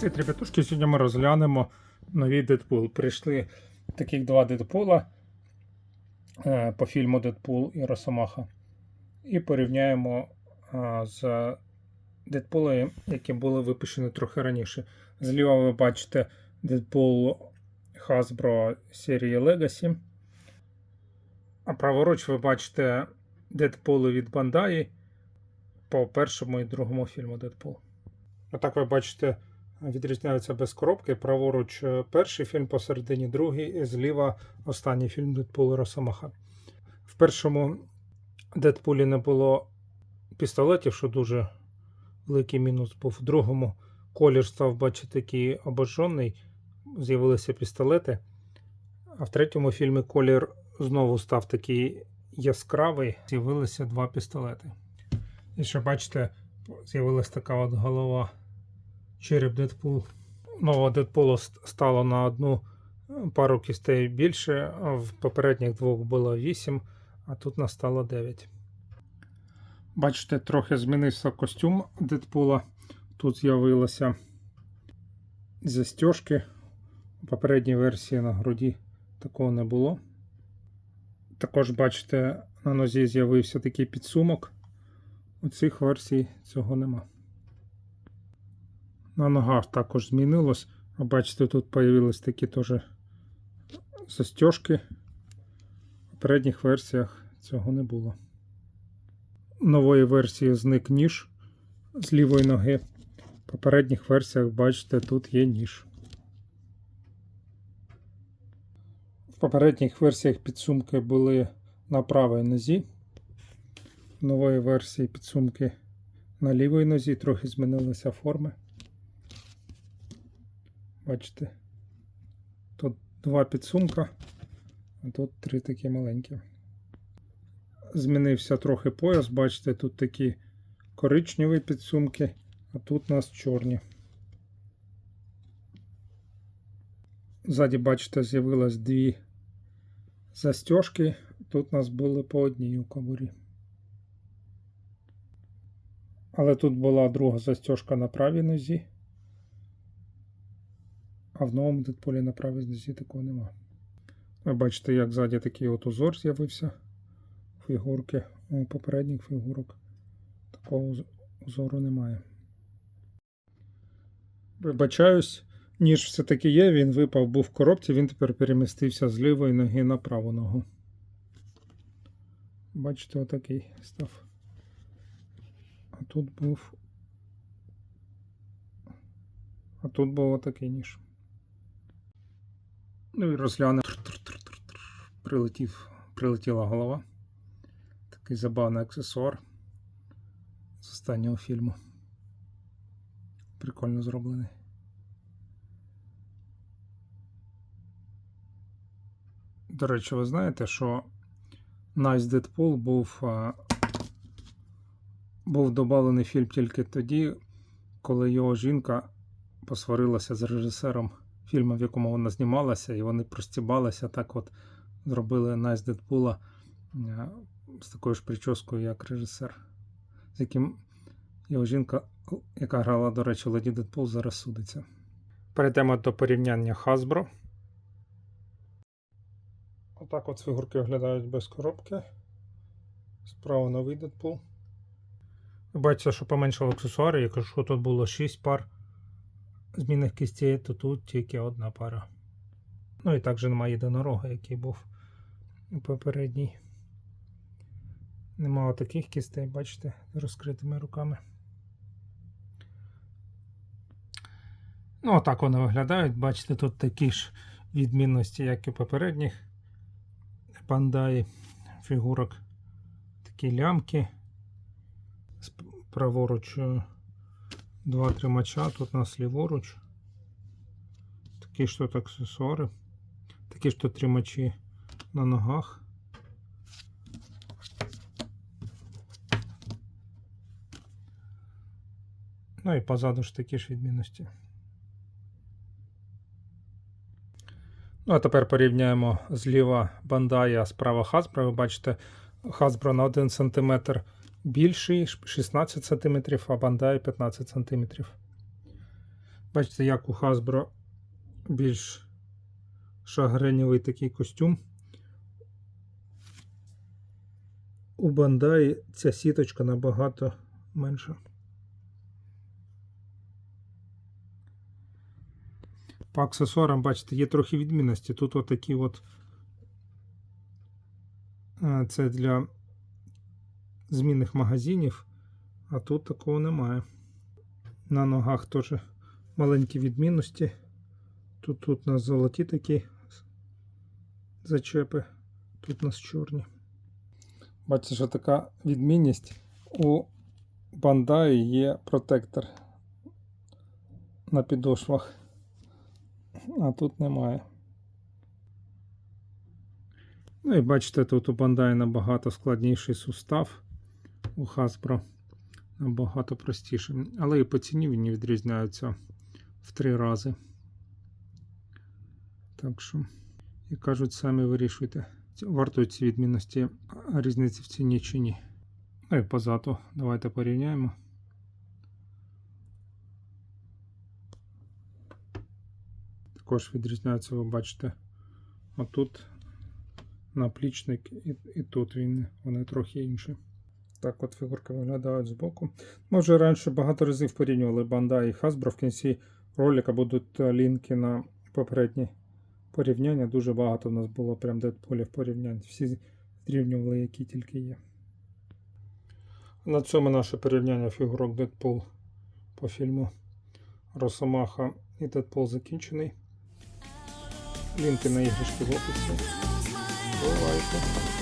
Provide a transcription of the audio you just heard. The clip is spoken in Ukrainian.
Привіт, ребятушки, сьогодні ми розглянемо новий Дедпул. Прийшли таких два Дедпула е, по фільму Дедпул і Росомаха. І порівняємо е, з Дедпулами, які були випущені трохи раніше. Зліва ви бачите Дедпул Hasbro серії Legacy. А праворуч ви бачите Дедпули від Bandai по першому і другому фільму Дедпул. Отак ви бачите, відрізняються без коробки. Праворуч е, перший фільм, посередині другий, і зліва останній фільм Дедпул Росомаха. В першому Дедпулі не було пістолетів, що дуже великий мінус був. В другому колір став, бачите, такий обожжений, з'явилися пістолети. А в третьому фільмі колір знову став такий яскравий, з'явилися два пістолети. І що бачите, з'явилася така от голова череп Дедпул. Нового Дедпула стало на одну пару кістей більше, а в попередніх двох було 8, а тут настало 9. Бачите, трохи змінився костюм Дедпула. Тут з'явилося застежки. У попередній версії на груді такого не було. Також, бачите, на нозі з'явився такий підсумок. У цих версій цього нема. На ногах також змінилось. А бачите, тут появились такі теж застежки. В попередніх версіях цього не було. Нової версії зник ніж з лівої ноги. В попередніх версіях, бачите, тут є ніж. В попередніх версіях підсумки були на правій нозі. В нової версії підсумки на лівій нозі трохи змінилися форми. Бачите, тут два підсумка, а тут три такі маленькі. Змінився трохи пояс, бачите, тут такі коричневі підсумки, а тут у нас чорні. Ззаді, бачите, з'явилось дві застежки. Тут у нас були по одній у кобурі. Але тут була друга застежка на правій нозі. А в новому Дедполі на правій нозі такого нема. Ви бачите, як ззаді такий от узор з'явився фігурки. У попередніх фігурок такого узору немає. Вибачаюсь, ніж все-таки є, він випав, був в коробці, він тепер перемістився з лівої ноги на праву ногу. Бачите, отакий став. А тут був. А тут був отакий ніж. Ну і розглянемо. Прилетів, прилетіла голова. Такий забавний аксесуар з останнього фільму. Прикольно зроблений. До речі, ви знаєте, що Nice Deadpool був, а, був додавлений фільм тільки тоді, коли його жінка посварилася з режисером фільму, в якому вона знімалася, і вони простібалися. Так от зробили Nice Deadpool а, з такою ж прическою, як режисер, з яким його жінка, яка грала, до речі, Леді Дедпул, зараз судиться. Перейдемо до порівняння Hasbro. Отак от фігурки виглядають без коробки. Справа новий Дедпул. Бачите, що поменшало аксесуари. Якщо що тут було 6 пар змінних кістей, то тут тільки одна пара. Ну і також немає єдинорога, який був у попередній. Нема таких кістей, бачите, з розкритими руками. Ну, отак вони виглядають. Бачите, тут такі ж відмінності, як і попередніх пандаї фігурок. Такі лямки. Праворуч е, два тримача, тут у нас ліворуч. Такі ж тут аксесуари. Такі ж тут тримачі на ногах. Ну і позаду ж такі ж відмінності. Ну, а тепер порівняємо зліва Бандая, справа Hasbro. Ви бачите, Hasbro на 1 см більший, 16 см, а Bandai 15 см. Бачите, як у Hasbro більш шагренєвий такий костюм. У Bandai ця сіточка набагато менша. По аксесуарам, бачите, є трохи відмінності. Тут отакі от. е, Це для змінних магазинів, а тут такого немає. На ногах теж маленькі відмінності. Тут, тут у нас золоті такі зачепи, тут у нас чорні. Бачите, що така відмінність. У Bandai є протектор на підошвах, а тут немає. Ну і бачите, тут у Bandai набагато складніший сустав, у Hasbro набагато простіший. Але і по ціні вони відрізняються в три рази. Так що, і кажуть, самі вирішуйте, вартують ці відмінності різниці в ціні чи ні. Ну і позаду давайте порівняємо. Також відрізняються, ви бачите, отут наплічник і, і тут він, вони трохи інші. Так от фігурки виглядають збоку. Ми вже раніше багато разів порівнювали Bandai і Hasbro. В кінці ролика будуть лінки на попередні порівняння. Дуже багато в нас було прям дедполів порівнянь. Всі зрівнювали, які тільки є. На цьому наше порівняння фігурок Deadpool по фільму Росомаха і Deadpool закінчений. Лінки на іграшки в описі. Бувайте.